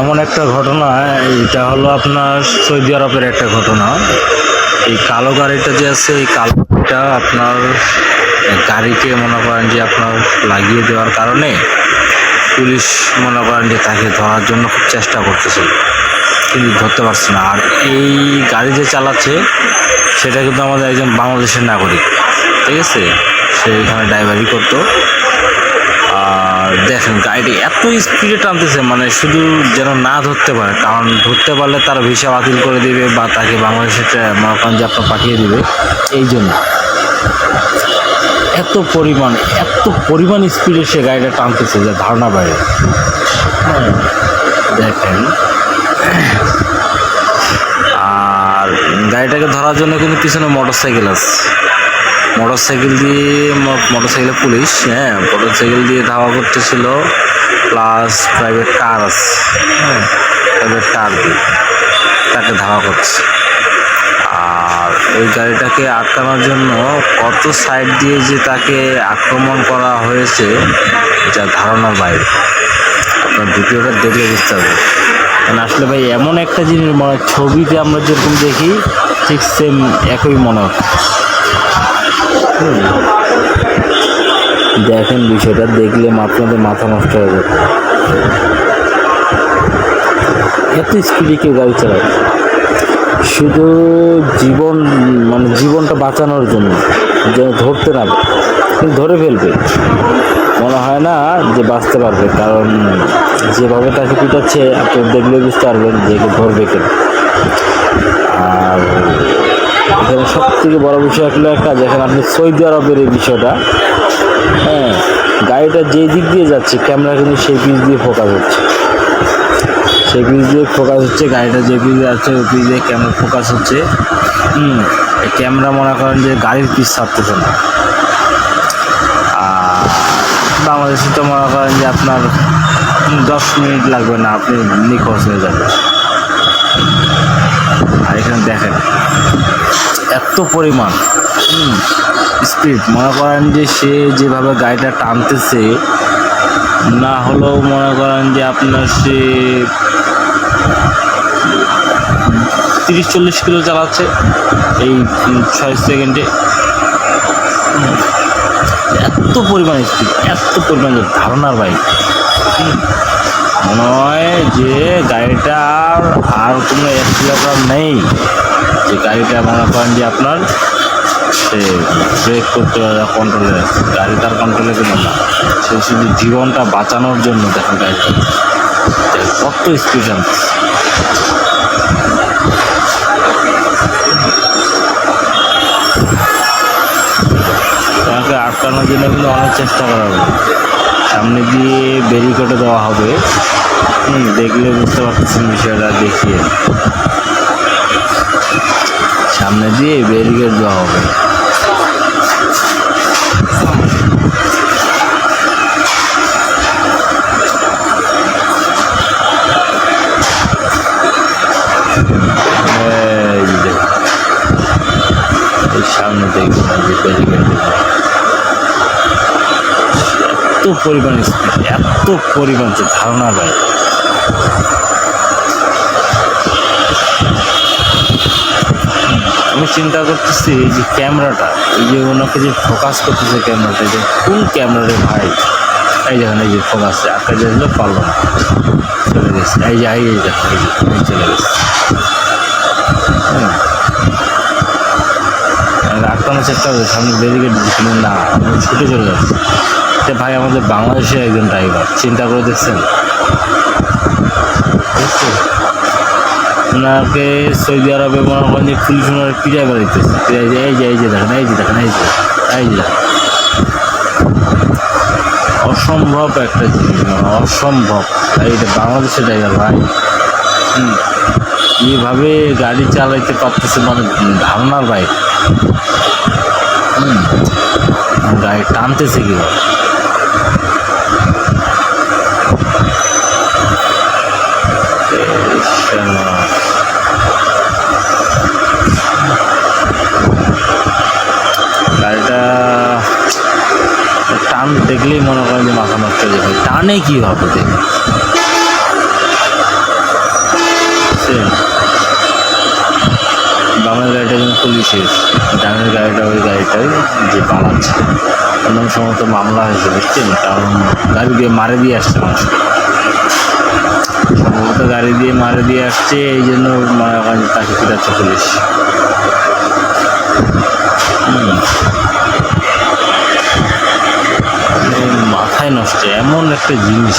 এমন একটা ঘটনা এটা হলো আপনার সৌদি আরবের একটা ঘটনা। এই কালো গাড়িটা যে আছে, এই কালো গাড়িটা আপনার গাড়িকে মনে করেন যে আপনার লাগিয়ে দেওয়ার কারণে পুলিশ মনে করেন যে তাকে ধরার জন্য খুব চেষ্টা করতেছিল, কিন্তু ধরতে পারছে না। আর এই গাড়ি যে চালাচ্ছে, সেটা কিন্তু আমাদের একজন বাংলাদেশের নাগরিক, ঠিক আছে? সে এখানে ড্রাইভারি করতো। আর দেখেন গাড়িটি এত স্পিডে টানতেছে মানে শুধু যেন না ধরতে পারে, কারণ ধরতে পারলে তার ভিসা বাতিল করে দিবে বা তাকে বাংলাদেশে মনে করেন যে আপনার পাঠিয়ে দিবে, এই জন্য। এত পরিমাণ এত পরিমাণ স্পিডে সে গাড়িটা টানতেছে, যে ধারণা বাইরে। দেখেন। আর গাড়িটাকে ধরার জন্য কিন্তু পিছনে মোটর সাইকেল আছে। মোটর সাইকেল দিয়ে মোটর সাইকেলে পুলিশ হ্যাঁ মোটর সাইকেল দিয়ে ধাওয়া করতেছিল প্লাস প্রাইভেট কার আছে হ্যাঁ প্রাইভেট কার দিয়ে তাকে ধাওয়া করছে। আর ওই গাড়িটাকে আটকানোর জন্য কত সাইড দিয়ে যে তাকে আক্রমণ করা হয়েছে যা ধারণার বাইরে। আপনার ভিডিওটা দেখলে বুঝতে হবে কারণ আসলে ভাই, এমন একটা জিনিস, মনে ছবিতে আমরা যেরকম দেখি, ঠিক সেম একই মনে হচ্ছে। দেখেন বিষয়টা, দেখলে আপনাদের মাথা নষ্ট হয়ে যাবে এত স্পিডে কেউ গাড়ি চালায়। শুধু জীবন মানে জীবনটা বাঁচানোর জন্য, যেন ধরতে না। কিন্তু ধরে ফেলবে। মনে হয় না যে বাঁচতে পারবে, কারণ যেভাবে তাকে পিটাচ্ছে, আপনি দেখলে বুঝতে পারবেন যে ধরবে কেন আর এখানে সব থেকে বড় বিষয় হলো একটা, যেখানে আপনি সৌদি আরবের এই বিষয়টা হ্যাঁ গাড়িটা যে দিক দিয়ে যাচ্ছে ক্যামেরা কিন্তু সেই পিস দিয়ে ফোকাস হচ্ছে। সেই পিস দিয়ে ফোকাস হচ্ছে, গাড়িটা যে পিস যাচ্ছে, ওই পিস দিয়ে ক্যামেরা ফোকাস হচ্ছে। হুম ক্যামেরা মনে করেন যে গাড়ির পিস ছাড়তেছে না। আর বাংলাদেশে তো মনে করেন যে আপনার দশ মিনিট লাগবে না, আপনি নিখোঁজ হয়ে যাবে আর এখানে দেখেন, এত পরিমাণ স্পিড মনে করেন যে সে যেভাবে গাড়িটা টানতেছে, না হলেও মনে করেন যে আপনার সে তিরিশ চল্লিশ কিলো চালাচ্ছে এই ছয় সেকেন্ডে। এত পরিমাণ স্পিড এত পরিমাণ ধারণার বাইক। মনে হয় যে গাড়িটা আর কোনো অ্যাক্সিলেটার নেই। যে গাড়িটা মনে করেন যে আপনার ব্রেক করতে কন্ট্রোলে গাড়ি তার কন্ট্রোলে কিন্তু না। সে শুধু জীবনটা বাঁচানোর জন্য দেখেন গাড়িটা। কত স্পিড আনতেছে তাকে আটকানোর জন্য কিন্তু অনেক চেষ্টা করা হবে সামনে দিয়ে ব্যারিকেডে দেওয়া হবে। হুম, দেখলে বুঝতে পারতেছেন বিষয়টা, দেখিয়ে। সামনে দিয়ে ব্যারিকেড দেওয়া হবে। সামনে দেখবেন যে ব্যারিকেড এত পরিমাণ স্পিড এত পরিমাণ যে ধারণা দেয় আমি চিন্তা করতেছি এই যে ক্যামেরাটা, এই যে ওনাকে যে ফোকাস করতেছে ক্যামেরাটা যে কোন ক্যামেরারে ভাই? এই দেখেন, এই যে ফোকাস আটকা যেগুলো পারল না। চলে গেছে। এই যে যে দেখেন এই যে চলে গেছে। আটকানোর চেষ্টা করছে সামনে ব্যারিকেড দিচ্ছিল না ছুটে চলে যাচ্ছে। সে ভাই আমাদের বাংলাদেশে একজন ড্রাইভার চিন্তা করে দেখছেন? ওনাকে সৌদি আরবে মনে পুলিশ ওনার পিড়াই বাড়িতেছে এই যে এই যে দেখেন, এই যে দেখেন, এই যে এই যে। অসম্ভব একটা জিনিস মানে অসম্ভব। আর এটা বাংলাদেশের ড্রাইভার ভাই। হুম। এইভাবে গাড়ি চালাইতে পারতেছে মানে ধারণার বাইক হুম। গাড়ি টানতেছে কীভাবে? হয় টানে কী হবে দেখে বামের গাড়িটা কিন্তু খুবই শেষ ডানের গাড়িটা ওই গাড়িটাই যে পালাচ্ছে অন্য সময় তো মামলা হয়েছে, বুঝছেন? কারণ গাড়ি দিয়ে মারে দিয়ে আসছে সম্ভবত গাড়ি দিয়ে মারে দিয়ে আসছে, এই জন্য তাকে ফিরাচ্ছে পুলিশ। নষ্ট এমন একটা জিনিস।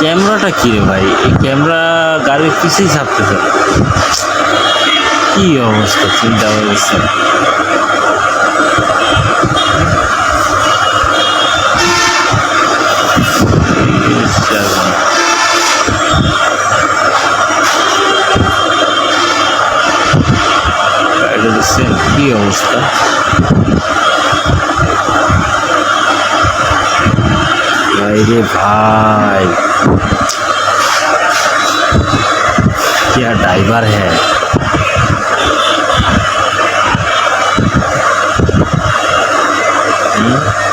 ক্যামেরাটা কি রে ভাই? এই ক্যামেরা গাড়ির পিছিয়ে ছাপতেছে কি অবস্থা, চিন্তা করেছে গাড়িটা কি অবস্থা? ভাই রে भाई क्या ड्राइवर है हम्म?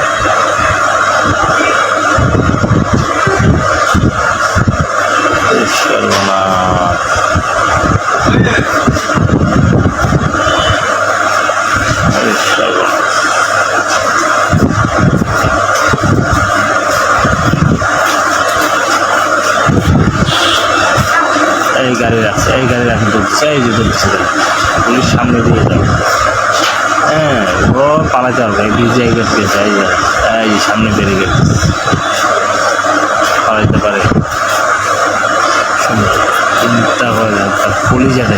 গাড়ি আছে এই গাড়ি এখন ধরছে এই যে ধরছে পুলিশ সামনে দিয়ে যাবে। হ্যাঁ ও পালাতে পারবে বিজিআই এই গেছে এই যে সামনে বেড়ে গেছে পালাইতে পারে চিন্তা করে পুলিশ আছে